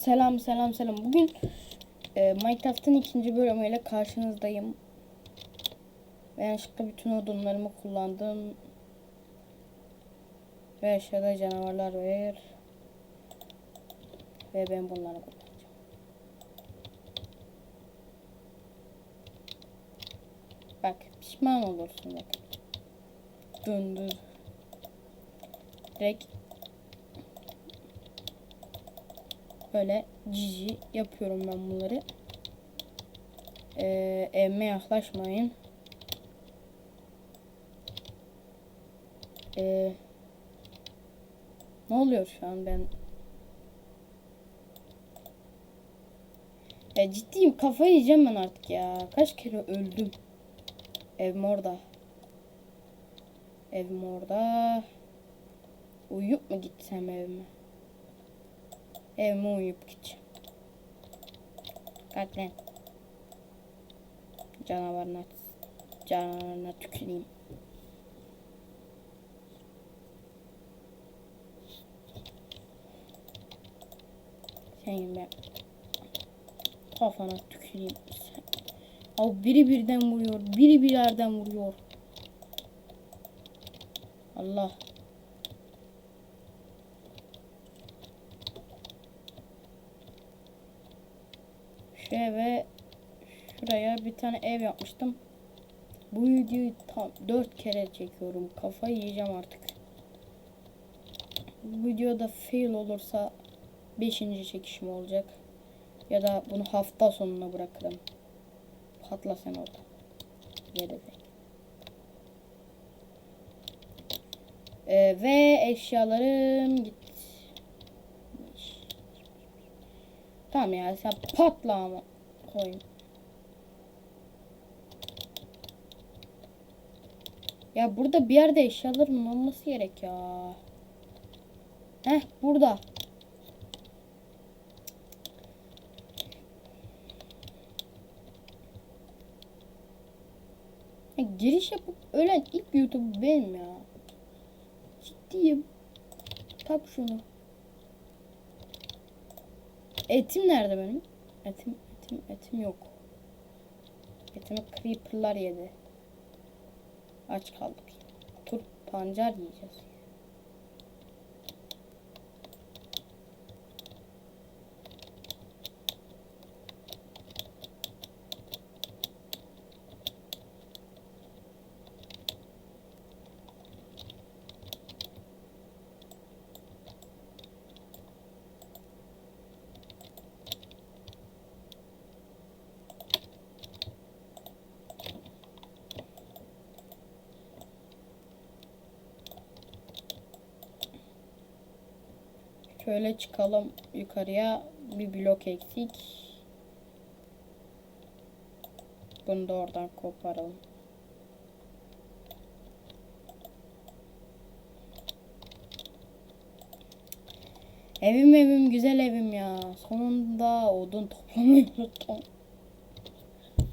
Selam selam selam. Bugün e, Minecraft'ın ikinci bölümüyle karşınızdayım. Ve yanlışlıkla bütün odunlarımı kullandım. Ve aşağıda canavarlar var. Ve ben bunları kullanacağım. Bak pişman olursun bak. Döndür. Direkt Böyle cici yapıyorum ben bunları. Ee, evime yaklaşmayın. Ee, ne oluyor şu an ben? Ya ciddiyim kafayı yiyeceğim ben artık ya. Kaç kere öldüm. Evim orada. Evim orada. Uyuyup mu gitsem evime? Evime uyuyup gideceğim. Kalk lan. Canavarına, canavarına tüküreyim. Senin ben kafana tüküreyim. Abi biri birden vuruyor. Biri bir yerden vuruyor. Allah. Şu eve şuraya bir tane ev yapmıştım. Bu videoyu tam 4 kere çekiyorum. Kafayı yiyeceğim artık. Bu videoda fail olursa 5. çekişim olacak. Ya da bunu hafta sonuna bırakırım. Patla sen orada. Gerizek. Ee, ve eşyalarım gitti. Tamam ya sen patla ama koyun. Ya burada bir yerde eşyalarımın olması gerek ya. Heh burada. Ya, giriş yapıp ölen ilk YouTube benim ya. Ciddiyim. Tak şunu. Etim nerede benim? Etim, etim, etim yok. Etimi creeper'lar yedi. Aç kaldık. Tur pancar yiyeceğiz. Şöyle çıkalım yukarıya. Bir blok eksik. Bunu da oradan koparalım. Evim evim güzel evim ya. Sonunda odun toplamayı unuttum.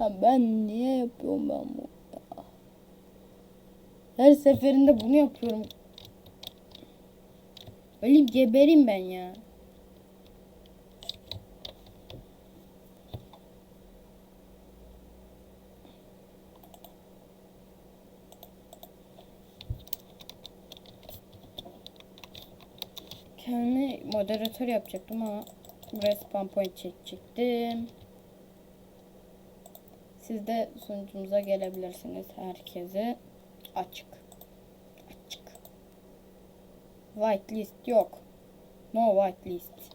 Ya ben niye yapıyorum ben bu? ya? Her seferinde bunu yapıyorum. Öleyim gebereyim ben ya. Kendimi moderatör yapacaktım ama buraya spam point çekecektim. Siz de sunucumuza gelebilirsiniz herkese. Açık. Whitelist yok. No whitelist.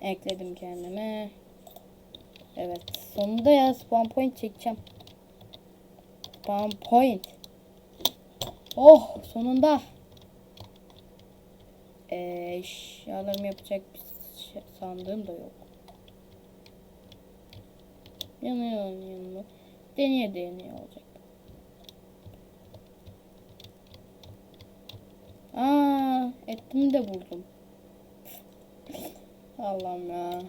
Ekledim kendime. Evet. Sonunda ya spawn point çekeceğim. Spawn point. Oh sonunda. Ee, eşyalarımı yapacak bir şey, sandığım da yok. Yanıyor yanıyor. Deneye deneye olacak. Aa, etimi de buldum. Allah'ım ya.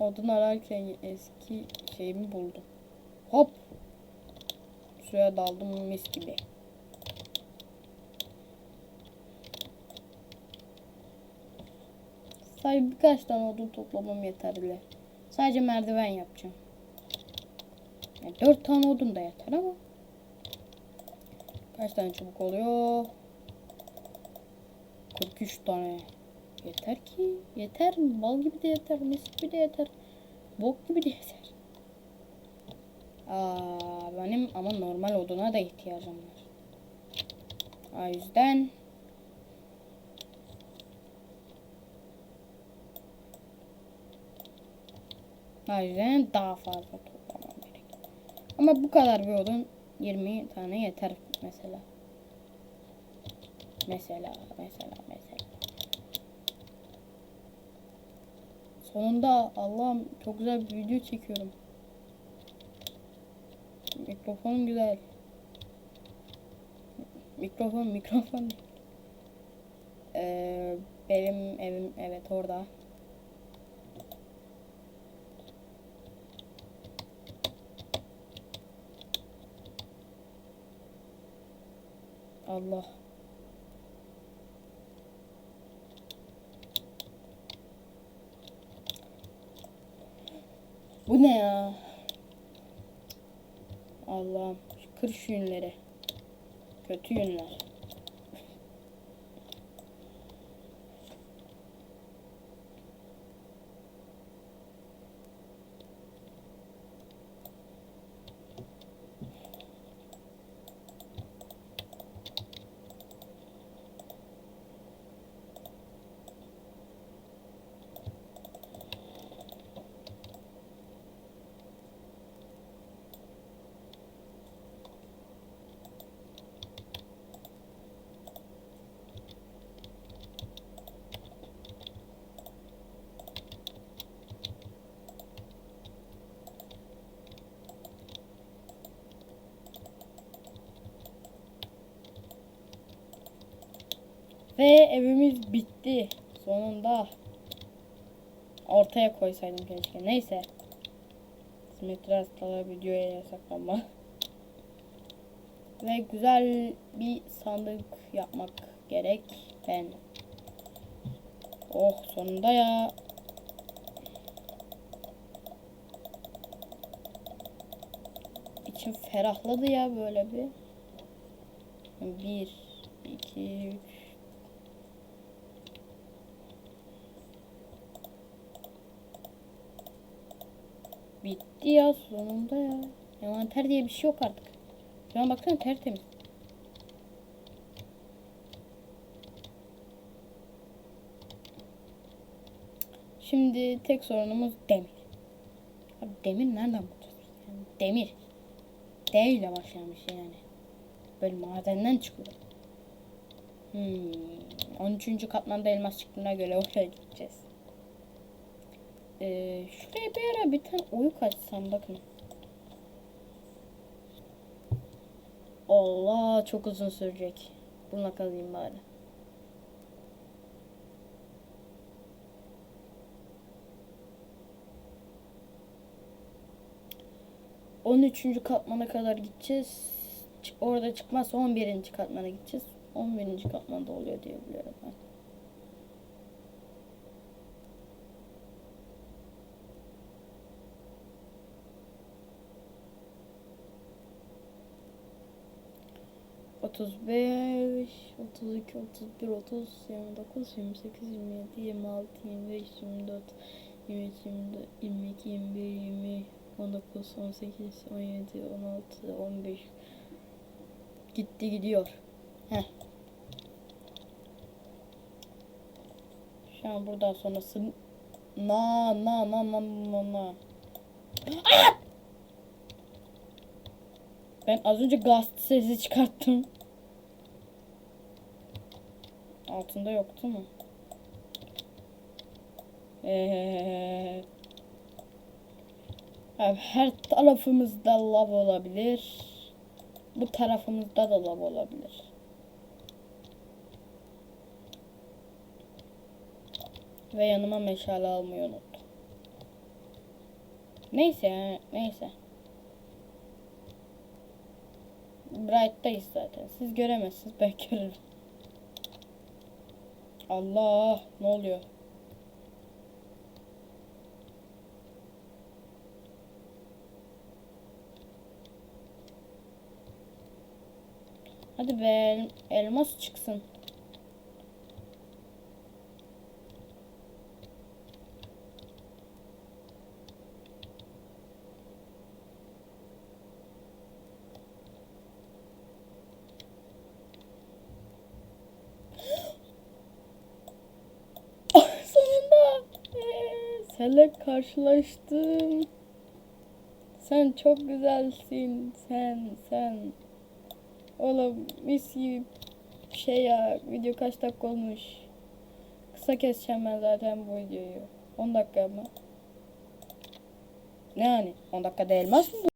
Odun ararken eski şeyimi buldum. Hop. Suya daldım mis gibi. Sadece birkaç tane odun toplamam yeterli. Sadece merdiven yapacağım. Yani dört tane odun da yeter ama. Kaç tane çubuk oluyor? 43 tane. Yeter ki. Yeter. Bal gibi de yeter. Mis gibi de yeter. Bok gibi de yeter. Aa, benim ama normal oduna da ihtiyacım var. O yüzden o yüzden daha fazla toplamam gerek. Ama bu kadar bir odun 20 tane yeter mesela. Mesela, mesela, mesela. Sonunda Allah'ım çok güzel bir video çekiyorum. Mikrofon güzel. Mikrofon, mikrofon. Ee, benim evim evet orada. Allah. Bu ne ya? Allah'ım. Kır şu yünleri. Kötü yünler. Ve evimiz bitti. Sonunda. Ortaya koysaydım keşke. Neyse. Simetri hastalığı videoya yasaklanma. Ve güzel bir sandık yapmak gerek. Ben. Oh sonunda ya. İçim ferahladı ya böyle bir. Bir, iki, üç, Bitti ya sonunda ya. Envanter diye bir şey yok artık. Şu an baksana tertemiz. Şimdi tek sorunumuz demir. Abi demir nereden bulacağız? Yani demir. D ile başlayan bir şey yani. Böyle madenden çıkıyor. Hmm. 13. katmanda elmas çıktığına göre oraya gideceğiz. Ee, şuraya bir ara bir tane oyuk açsam bakın. Allah çok uzun sürecek. Bununla kalayım bari. On üçüncü katmana kadar gideceğiz. Orada çıkmazsa on birinci katmana gideceğiz. On birinci katmanda oluyor diye biliyorum ben. 35, 32, 31, 30, 29, 28, 27, 26, 25, 24, 23, 22, 21, 20, 19, 18, 17, 16, 15. Gitti gidiyor. Heh. Şu an buradan sonrası na na na na na na. Ah! Ben az önce gaz sesi çıkarttım. Altında yoktu mu? Ee, abi her tarafımızda lav olabilir. Bu tarafımızda da lav olabilir. Ve yanıma meşale almayı unuttum. Neyse neyse. Bright'tayız zaten. Siz göremezsiniz. Ben görürüm. Allah ne oluyor? Hadi be elmas çıksın. Senle karşılaştım. Sen çok güzelsin. Sen sen. Oğlum mis gibi şey ya. Video kaç dakika olmuş? Kısa keseceğim ben zaten bu videoyu. 10 dakika mı? Ne yani? 10 dakika değilmez mi bu?